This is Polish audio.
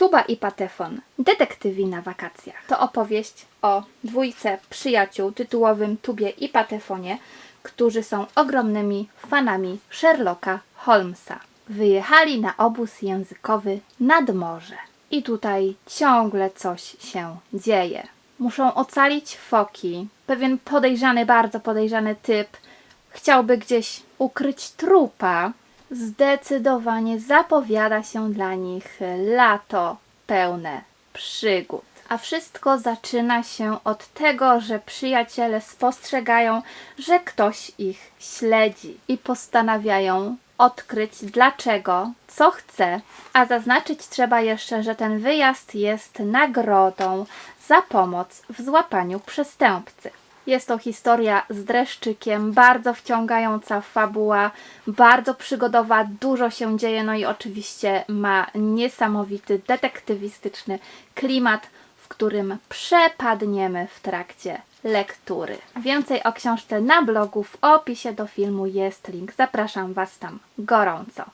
Tuba i Patefon, detektywi na wakacjach. To opowieść o dwójce przyjaciół tytułowym Tubie i Patefonie, którzy są ogromnymi fanami Sherlocka Holmesa. Wyjechali na obóz językowy nad morze. I tutaj ciągle coś się dzieje. Muszą ocalić foki. Pewien podejrzany, bardzo podejrzany typ chciałby gdzieś ukryć trupa, zdecydowanie zapowiada się dla nich lato pełne przygód. A wszystko zaczyna się od tego, że przyjaciele spostrzegają, że ktoś ich śledzi i postanawiają odkryć dlaczego, co chce, a zaznaczyć trzeba jeszcze, że ten wyjazd jest nagrodą za pomoc w złapaniu przestępcy. Jest to historia z dreszczykiem, bardzo wciągająca fabuła, bardzo przygodowa, dużo się dzieje, no i oczywiście ma niesamowity detektywistyczny klimat, w którym przepadniemy w trakcie lektury. Więcej o książce na blogu w opisie do filmu jest link. Zapraszam Was tam gorąco.